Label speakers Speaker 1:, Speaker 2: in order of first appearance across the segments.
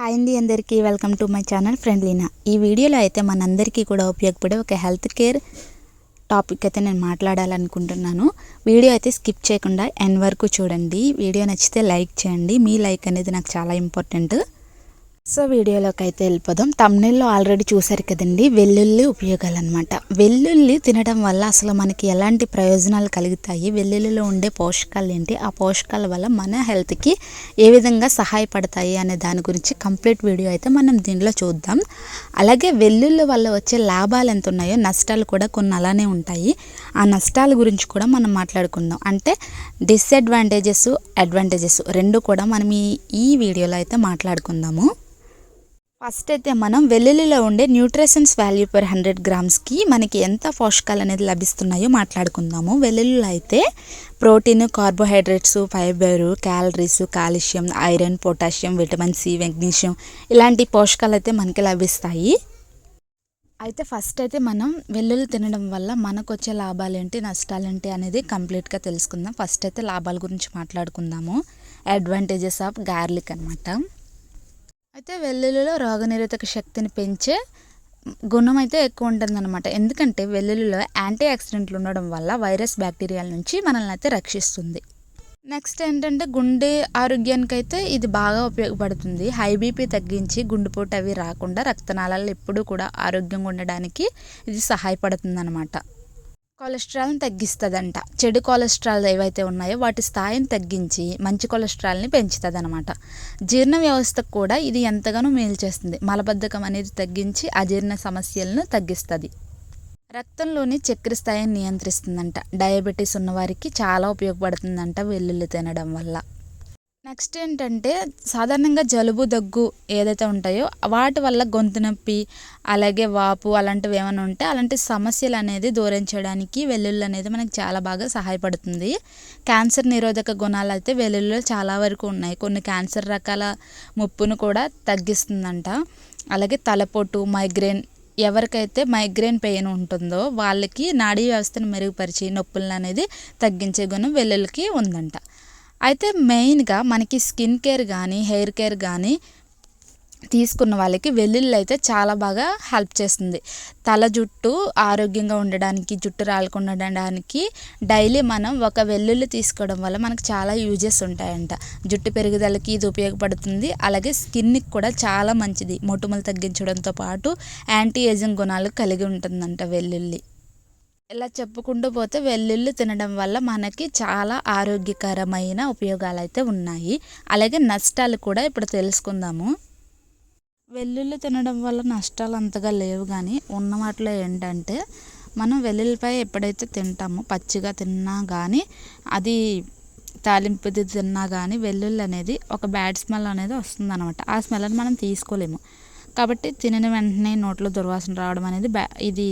Speaker 1: Hi అండి అందరికీ welcome to my channel ఫ్రెండ్లీనా ఈ వీడియోలో అయితే మనందరికీ కూడా ఉపయోగపడే ఒక హెల్త్ కేర్ టాపిక్ అయితే నేను మాట్లాడాలనుకుంటున్నాను. వీడియో అయితే స్కిప్ చేయకుండా ఎండ్ వరకు చూడండి. వీడియో నచ్చితే లైక్ చేయండి. మీ లైక్ అనేది నాకు చాలా ఇంపార్టెంట్ సో వీడియోలోకి అయితే వెళ్ళిపోదాం. తమ్నెల్లో ఆల్రెడీ చూశారు కదండి వెల్లుల్లి ఉపయోగాలు అనమాట వెల్లుల్లి తినడం వల్ల అసలు మనకి ఎలాంటి ప్రయోజనాలు కలుగుతాయి? వెల్లుల్లిలో ఉండే పోషకాలు ఏంటి? ఆ పోషకాల వల్ల మన హెల్త్కి ఏ విధంగా సహాయపడతాయి అనే దాని గురించి కంప్లీట్ వీడియో అయితే మనం దీనిలో చూద్దాం. అలాగే వెల్లుల్లి వల్ల వచ్చే లాభాలు ఎంత ఉన్నాయో నష్టాలు కూడా కొన్ని అలానే ఉంటాయి. ఆ నష్టాల గురించి కూడా మనం మాట్లాడుకుందాం. అంటే డిసడ్వాంటేజెస్ అడ్వాంటేజెస్ రెండు కూడా మనం ఈ వీడియోలో అయితే మాట్లాడుకుందాము. ఫస్ట్ అయితే మనం వెల్లుల్లిలో ఉండే న్యూట్రిషన్స్ వాల్యూ పర్ హండ్రెడ్ గ్రామ్స్కి మనకి ఎంత పోషకాలు అనేది లభిస్తున్నాయో మాట్లాడుకుందాము. వెల్లుల్లిలో అయితే protein carbohydrates fibre calories calcium iron potassium vitamin C magnesium ఇలాంటి పోషకాలు అయితే మనకి లభిస్తాయి. అయితే ఫస్ట్ అయితే మనం వెల్లుల్లి తినడం వల్ల మనకు వచ్చే లాభాలు ఏంటి నష్టాలు ఏంటి అనేది కంప్లీట్గా తెలుసుకుందాం. ఫస్ట్ అయితే లాభాల గురించి మాట్లాడుకుందాము. అడ్వాంటేజెస్ ఆఫ్ గార్లిక్ అనమాట అయితే వెల్లుల్లిలో రోగనిరోధక శక్తిని పెంచే గుణం అయితే ఎక్కువ ఉంటుందన్నమాట. ఎందుకంటే వెల్లుల్లిలో యాంటీ ఆక్సిడెంట్లు ఉండడం వల్ల వైరస్ బ్యాక్టీరియాల నుంచి మనల్ని అయితే రక్షిస్తుంది. నెక్స్ట్ ఏంటంటే గుండె ఆరోగ్యానికి అయితే ఇది బాగా ఉపయోగపడుతుంది. హై బీపీ తగ్గించి గుండెపోటు అవి రాకుండా రక్తనాళాలు ఎప్పుడూ కూడా ఆరోగ్యంగా ఉండడానికి ఇది సహాయపడుతుంది అన్నమాట కొలెస్ట్రాల్ని తగ్గిస్తుందంట. చెడు కొలెస్ట్రాల్ ఏవైతే ఉన్నాయో వాటి స్థాయిని తగ్గించి మంచి కొలెస్ట్రాల్ని పెంచుతుంది అనమాట జీర్ణ వ్యవస్థకు కూడా ఇది ఎంతగానో మేలు చేస్తుంది. మలబద్ధకం అనేది తగ్గించి అజీర్ణ సమస్యలను తగ్గిస్తుంది. రక్తంలోని చక్కెర స్థాయిని నియంత్రిస్తుందంట. డయాబెటీస్ ఉన్నవారికి చాలా ఉపయోగపడుతుందంట వెల్లుల్లి తినడం వల్ల. నెక్స్ట్ ఏంటంటే సాధారణంగా జలుబు దగ్గు ఏదైతే ఉంటాయో వాటి వల్ల గొంతు నొప్పి అలాగే వాపు అలాంటివి ఏమైనా ఉంటే అలాంటి సమస్యలు అనేది దూరం చేయడానికి వెల్లుల్లి అనేది మనకు చాలా బాగా సహాయపడుతుంది. క్యాన్సర్ నిరోధక గుణాలు అయితే వెల్లుల్లిలో చాలా వరకు ఉన్నాయి. కొన్ని క్యాన్సర్ రకాల ముప్పును కూడా తగ్గిస్తుందంట. అలాగే తలపోటు మైగ్రేన్ ఎవరికైతే మైగ్రేన్ పెయిన్ ఉంటుందో వాళ్ళకి నాడీ వ్యవస్థను మెరుగుపరిచి నొప్పులను అనేది తగ్గించే గుణం వెల్లుల్లికి ఉందంట. అయితే మెయిన్గా మనకి స్కిన్ కేర్ కానీ హెయిర్ కేర్ కానీ తీసుకున్న వాళ్ళకి వెల్లుల్లి అయితే చాలా బాగా హెల్ప్ చేస్తుంది. తల జుట్టు ఆరోగ్యంగా ఉండడానికి జుట్టు రాలకుండా ఉండడానికి డైలీ మనం ఒక వెల్లుల్లి తీసుకోవడం వల్ల మనకు చాలా యూజెస్ ఉంటాయంట. జుట్టు పెరుగుదలకి ఇది ఉపయోగపడుతుంది. అలాగే స్కిన్కి కూడా చాలా మంచిది. మొటిమలు తగ్గించడంతో పాటు యాంటీ ఏజింగ్ గుణాలు కలిగి ఉంటుందంట వెల్లుల్లి. ఇలా చెప్పుకుంటూ పోతే వెల్లుల్లి తినడం వల్ల మనకి చాలా ఆరోగ్యకరమైన ఉపయోగాలు అయితే ఉన్నాయి. అలాగే నష్టాలు కూడా ఇప్పుడు తెలుసుకుందాము. వెల్లుల్లి తినడం వల్ల నష్టాలు అంతగా లేవు కానీ ఉన్న వాటిలో ఏంటంటే మనం వెల్లుల్లిపాయ ఎప్పుడైతే తింటామో పచ్చిగా తిన్నా కానీ అది తాలింపుది తిన్నా కానీ వెల్లుల్లి అనేది ఒక బ్యాడ్ స్మెల్ అనేది వస్తుంది అనమాట ఆ స్మెల్ని మనం తీసుకోలేము. కాబట్టి తినిన వెంటనే నోట్లో దుర్వాసన రావడం అనేది బ్యా ఇది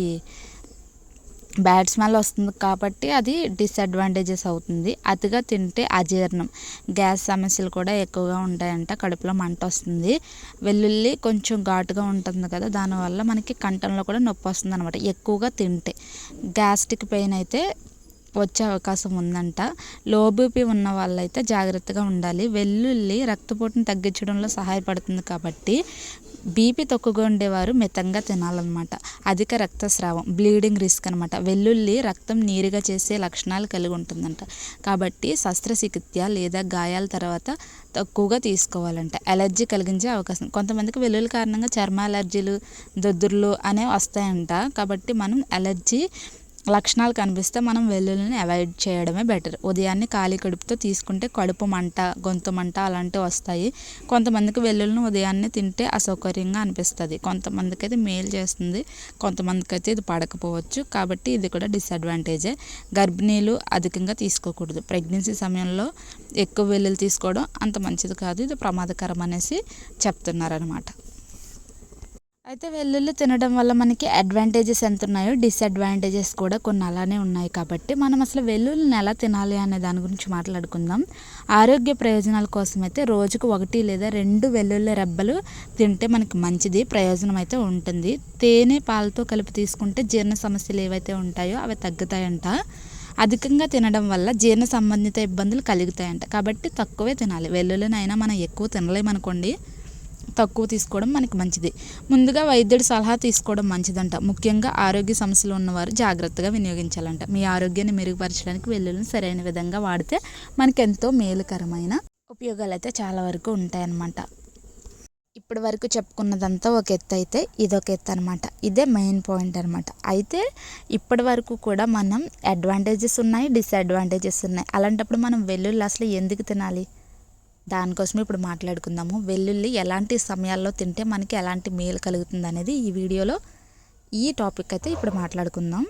Speaker 1: బ్యాడ్ స్మెల్ వస్తుంది కాబట్టి అది డిసడ్వాంటేజెస్ అవుతుంది. అతిగా తింటే అజీర్ణం. గ్యాస్ సమస్యలు కూడా ఎక్కువగా ఉంటాయంట. కడుపులో మంట వస్తుంది. వెల్లుల్లి కొంచెం ఘాటుగా ఉంటుంది కదా దానివల్ల మనకి కంఠంలో కూడా నొప్పి వస్తుంది అనమాట ఎక్కువగా తింటే. గ్యాస్ట్రిక్ పెయిన్ అయితే వచ్చే అవకాశం ఉందంట. లో బీపీ ఉన్న వాళ్ళైతే జాగ్రత్తగా ఉండాలి. వెల్లుల్లి రక్తపోటును తగ్గించడంలో సహాయపడుతుంది కాబట్టి బీపీ తక్కువగా ఉండేవారు మితంగా తినాలన్నమాట. అధిక రక్తస్రావం బ్లీడింగ్ రిస్క్ అనమాట వెల్లుల్లి రక్తం నీరుగా చేసే లక్షణాలు కలిగి ఉంటుందంట. కాబట్టి శస్త్రచికిత్స లేదా గాయాల తర్వాత తక్కువగా తీసుకోవాలంట. ఎలర్జీ కలిగించే అవకాశం. కొంతమందికి వెల్లుల్లి కారణంగా చర్మ అలర్జీలు దొద్దుర్లు అనేవి వస్తాయంట. కాబట్టి మనం ఎలర్జీ లక్షణాలు కనిపిస్తే మనం వెల్లుల్లిని అవాయిడ్ చేయడమే బెటర్. ఉదయాన్నే ఖాళీ కడుపుతో తీసుకుంటే కడుపు మంట గొంతు మంట అలాంటివి వస్తాయి. కొంతమందికి వెల్లుల్లిని ఉదయాన్నే తింటే అసౌకర్యంగా అనిపిస్తుంది. కొంతమందికి అయితే మేలు చేస్తుంది. కొంతమందికి అయితే ఇది పడకపోవచ్చు. కాబట్టి ఇది కూడా డిసడ్వాంటేజే. గర్భిణీలు అధికంగా తీసుకోకూడదు. ప్రెగ్నెన్సీ సమయంలో ఎక్కువ వెల్లుల్లి తీసుకోవడం అంత మంచిది కాదు. ఇది ప్రమాదకరం అనేసి చెప్తున్నారనమాట అయితే వెల్లుల్లి తినడం వల్ల మనకి అడ్వాంటేజెస్ ఎంత ఉన్నాయో డిసడ్వాంటేజెస్ కూడా కొన్ని అలానే ఉన్నాయి కాబట్టి మనం అసలు వెల్లుల్లిని ఎలా తినాలి అనే దాని గురించి మాట్లాడుకుందాం. ఆరోగ్య ప్రయోజనాల కోసం అయితే రోజుకు ఒకటి లేదా రెండు వెల్లుల్లి రెబ్బలు తింటే మనకి మంచిది ప్రయోజనం అయితే ఉంటుంది. తేనె పాలతో కలిపి తీసుకుంటే జీర్ణ సమస్యలు ఏవైతే ఉంటాయో అవి తగ్గుతాయంట. అధికంగా తినడం వల్ల జీర్ణ సంబంధిత ఇబ్బందులు కలుగుతాయంట. కాబట్టి తక్కువే తినాలి. వెల్లుల్లినైనా మనం ఎక్కువ తినలేమనుకోండి. తక్కువ తీసుకోవడం మనకి మంచిది. ముందుగా వైద్యుడి సలహా తీసుకోవడం మంచిదంట. ముఖ్యంగా ఆరోగ్య సమస్యలు ఉన్నవారు జాగ్రత్తగా వినియోగించాలంట. మీ ఆరోగ్యాన్ని మెరుగుపరచడానికి వెల్లుల్లిని సరైన విధంగా వాడితే మనకి ఎంతో మేలుకరమైన ఉపయోగాలు అయితే చాలా వరకు ఉంటాయన్నమాట. ఇప్పటి వరకు చెప్పుకున్నదంతా ఒక ఎత్తు అయితే ఇదొక ఎత్తు అనమాట ఇదే మెయిన్ పాయింట్ అనమాట అయితే ఇప్పటి వరకు కూడా మనం అడ్వాంటేజెస్ ఉన్నాయి డిసడ్వాంటేజెస్ ఉన్నాయి. అలాంటప్పుడు మనం వెల్లుల్లి అసలు ఎందుకు తినాలి? దానికోసమే ఇప్పుడు మాట్లాడుకుందాము. వెల్లుల్లి ఎలాంటి సమయాల్లో తింటే మనకి ఎలాంటి మేలు కలుగుతుంది అనేది ఈ వీడియోలో ఈ టాపిక్ అయితే ఇప్పుడు మాట్లాడుకుందాం.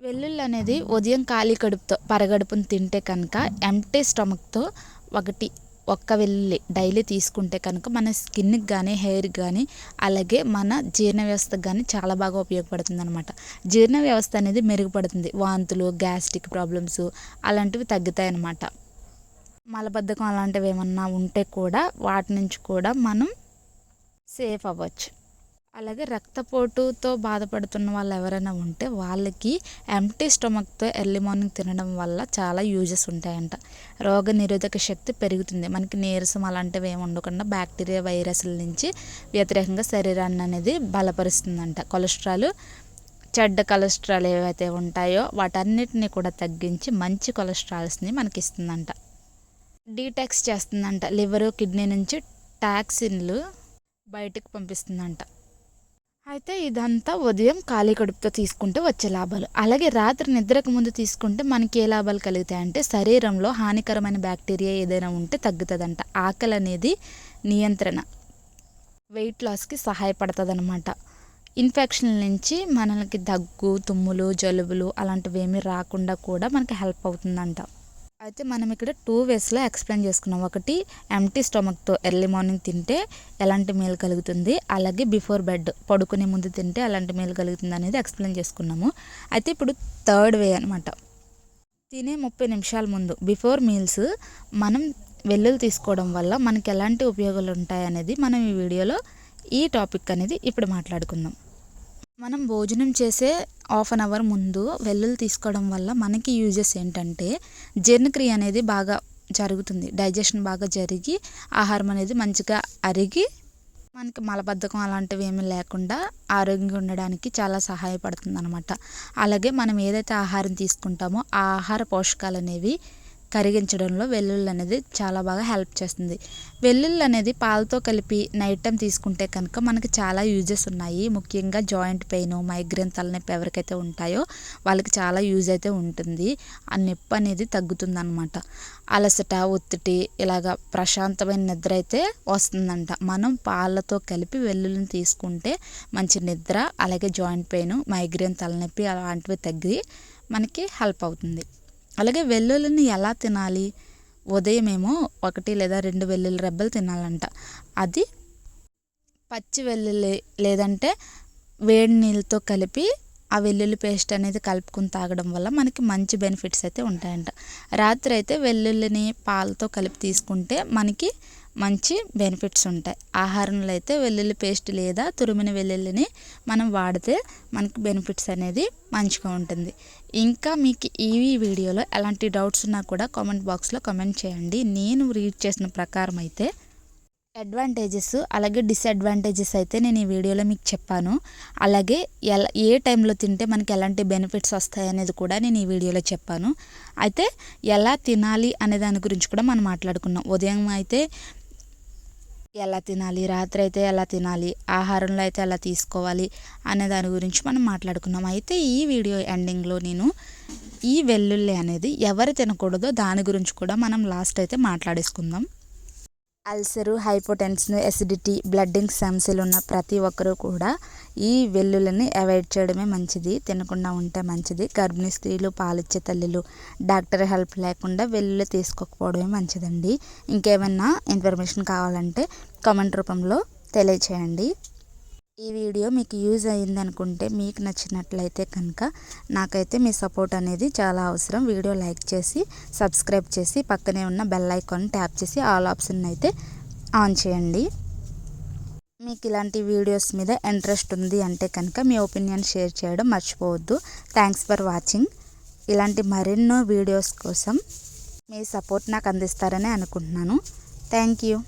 Speaker 1: వెల్లుల్లి అనేది ఉదయం ఖాళీ కడుపుతో పరగడుపుని తింటే కనుక ఎంటీ స్టమక్తో ఒకటి ఒక్క వెల్లుల్లి డైలీ తీసుకుంటే కనుక మన స్కిన్కి కానీ హెయిర్కి కానీ అలాగే మన జీర్ణ వ్యవస్థకు కానీ చాలా బాగా ఉపయోగపడుతుంది అనమాట జీర్ణ వ్యవస్థ అనేది మెరుగుపడుతుంది. వాంతులు గ్యాస్ట్రిక్ ప్రాబ్లమ్స్ అలాంటివి తగ్గుతాయి అన్నమాట మలబద్ధకం అలాంటివి ఏమన్నా ఉంటే కూడా వాటి నుంచి కూడా మనం సేఫ్ అవ్వచ్చు. అలాగే రక్తపోటుతో బాధపడుతున్న వాళ్ళు ఎవరైనా ఉంటే వాళ్ళకి ఎంటీ స్టమక్తో ఎర్లీ మార్నింగ్ తినడం వల్ల చాలా యూజెస్ ఉంటాయంట. రోగ నిరోధక శక్తి పెరుగుతుంది. మనకి నీరసం అలాంటివి ఏమి ఉండకుండా బ్యాక్టీరియా వైరస్ల నుంచి వ్యతిరేకంగా శరీరాన్ని అనేది బలపరుస్తుందంట. కొలెస్ట్రాల్ చెడ్డ కొలెస్ట్రాల్ ఏవైతే ఉంటాయో వాటన్నిటిని కూడా తగ్గించి మంచి కొలెస్ట్రాల్స్ని మనకి ఇస్తుందంట డీటాక్స్ చేస్తుందంట. లివర్ కిడ్నీ నుంచి టాక్సిన్లు బయటకు పంపిస్తుందంట. అయితే ఇదంతా ఉదయం ఖాళీ కడుపుతో తీసుకుంటే వచ్చే లాభాలు. అలాగే రాత్రి నిద్రకు ముందు తీసుకుంటే మనకి ఏ లాభాలు కలుగుతాయి అంటే శరీరంలో హానికరమైన బ్యాక్టీరియా ఏదైనా ఉంటే తగ్గుతుందంట. ఆకలి అనేది నియంత్రణ. వెయిట్ లాస్కి సహాయపడుతుంది ఇన్ఫెక్షన్ల ఇన్ఫెక్షన్ నుంచి మనకి దగ్గు తుమ్ములు జలుబులు అలాంటివి ఏమీ రాకుండా కూడా మనకి హెల్ప్ అవుతుందంట. అయితే మనం ఇక్కడ టూ వేస్లో ఎక్స్ప్లెయిన్ చేసుకున్నాం. ఒకటి ఎంటీ స్టమక్తో ఎర్లీ మార్నింగ్ తింటే ఎలాంటి మేలు కలుగుతుంది? అలాగే బిఫోర్ బెడ్ పడుకునే ముందు తింటే ఎలాంటి మేలు కలుగుతుంది అనేది ఎక్స్ప్లెయిన్ చేసుకున్నాము. అయితే ఇప్పుడు థర్డ్ వే అనమాట తినే ముప్పై నిమిషాల ముందు బిఫోర్ మీల్స్ మనం వెల్లుల్లి తీసుకోవడం వల్ల మనకి ఎలాంటి ఉపయోగాలు ఉంటాయి అనేది మనం ఈ వీడియోలో ఈ టాపిక్ అనేది ఇప్పుడు మాట్లాడుకుందాం. మనం భోజనం చేసే హాఫ్ అన్ అవర్ ముందు వెల్లుల్లి తీసుకోవడం వల్ల మనకి యూజెస్ ఏంటంటే జీర్ణక్రియ అనేది బాగా జరుగుతుంది. డైజెషన్ బాగా జరిగి ఆహారం అనేది మంచిగా అరిగి మనకి మలబద్ధకం అలాంటివి ఏమీ లేకుండా ఆరోగ్యంగా ఉండడానికి చాలా సహాయపడుతుంది అనమాట అలాగే మనం ఏదైతే ఆహారం తీసుకుంటామో ఆ ఆహార పోషకాలు అనేవి కరిగించడంలో వెల్లుల్లి అనేది చాలా బాగా హెల్ప్ చేస్తుంది. వెల్లుల్లి అనేది పాలతో కలిపి నైట్ టైం తీసుకుంటే కనుక మనకి చాలా యూజెస్ ఉన్నాయి. ముఖ్యంగా జాయింట్ పెయిన్ మైగ్రేన్ తలనొప్పి ఎవరికైతే ఉంటాయో వాళ్ళకి చాలా యూజ్ అయితే ఉంటుంది. ఆ నొప్పి అనేది తగ్గుతుంది అనమాట అలసట ఒత్తిడి ఇలాగ ప్రశాంతమైన నిద్ర అయితే వస్తుందంట. మనం పాలతో కలిపి వెల్లుల్లిని తీసుకుంటే మంచి నిద్ర అలాగే జాయింట్ పెయిన్ మైగ్రేన్ తలనొప్పి అలాంటివి తగ్గి మనకి హెల్ప్ అవుతుంది. అలాగే వెల్లుల్లిని ఎలా తినాలి? ఉదయమేమో ఒకటి లేదా రెండు వెల్లుల్లి రెబ్బలు తినాలంట. అది పచ్చి వెల్లుల్లి లేదంటే వేడి నీళ్ళతో కలిపి ఆ వెల్లుల్లి పేస్ట్ అనేది కలుపుకుని తాగడం వల్ల మనకి మంచి బెనిఫిట్స్ అయితే ఉంటాయంట. రాత్రి అయితే వెల్లుల్లిని పాలతో కలిపి తీసుకుంటే మనకి మంచి బెనిఫిట్స్ ఉంటాయి. ఆహారంలో అయితే వెల్లుల్లి పేస్ట్ లేదా తురిమిన వెల్లుల్లిని మనం వాడితే మనకి బెనిఫిట్స్ అనేది మంచిగా ఉంటుంది. ఇంకా మీకు ఈ వీడియోలో ఎలాంటి డౌట్స్ ఉన్నా కూడా కామెంట్ బాక్స్లో కామెంట్ చేయండి. నేను రీడ్ చేసిన ప్రకారం అయితే అడ్వాంటేజెస్ అలాగే డిసడ్వాంటేజెస్ అయితే నేను ఈ వీడియోలో మీకు చెప్పాను. అలాగే ఎలా ఏ టైంలో తింటే మనకి ఎలాంటి బెనిఫిట్స్ వస్తాయి అనేది కూడా నేను ఈ వీడియోలో చెప్పాను. అయితే ఎలా తినాలి అనే దాని గురించి కూడా మనం మాట్లాడుకున్నాం. ఉదయం అయితే ఎలా తినాలి రాత్రి అయితే ఎలా తినాలి ఆహారంలో అయితే ఎలా తీసుకోవాలి అనే దాని గురించి మనం మాట్లాడుకున్నాం. అయితే ఈ వీడియో ఎండింగ్లో నేను ఈ వెల్లుల్లి అనేది ఎవరు తినకూడదో దాని గురించి కూడా మనం లాస్ట్ అయితే మాట్లాడేసుకుందాం. అల్సరు హైపోటెన్షన్ ఎసిడిటీ బ్లడ్డింగ్ సమస్యలు ఉన్న ప్రతి ఒక్కరూ కూడా ఈ వెల్లులని అవాయిడ్ చేయడమే మంచిది తినకుండా ఉంటే మంచిది. గర్భిణీ స్త్రీలు పాలిచ్చే తల్లులు డాక్టర్ హెల్ప్ లేకుండా వెల్లుల్లి తీసుకోకపోవడమే మంచిదండి. ఇంకేమైనా ఇన్ఫర్మేషన్ కావాలంటే కామెంట్ రూపంలో తెలియచేయండి. ఈ వీడియో మీకు యూజ్ అయ్యింది అనుకుంటే మీకు నచ్చినట్లయితే కనుక నాకైతే మీ సపోర్ట్ అనేది చాలా అవసరం. వీడియో లైక్ చేసి సబ్స్క్రైబ్ చేసి పక్కనే ఉన్న బెల్ ఐకాన్ ట్యాప్ చేసి ఆల్ ఆప్షన్ అయితే ఆన్ చేయండి. మీకు ఇలాంటి వీడియోస్ మీద ఇంట్రెస్ట్ ఉంది అంటే కనుక మీ ఒపీనియన్ షేర్ చేయడం మర్చిపోవద్దు. Thanks for watching. ఇలాంటి మరెన్నో వీడియోస్ కోసం మీ సపోర్ట్ నాకు అందిస్తారని అనుకుంటున్నాను. Thank you.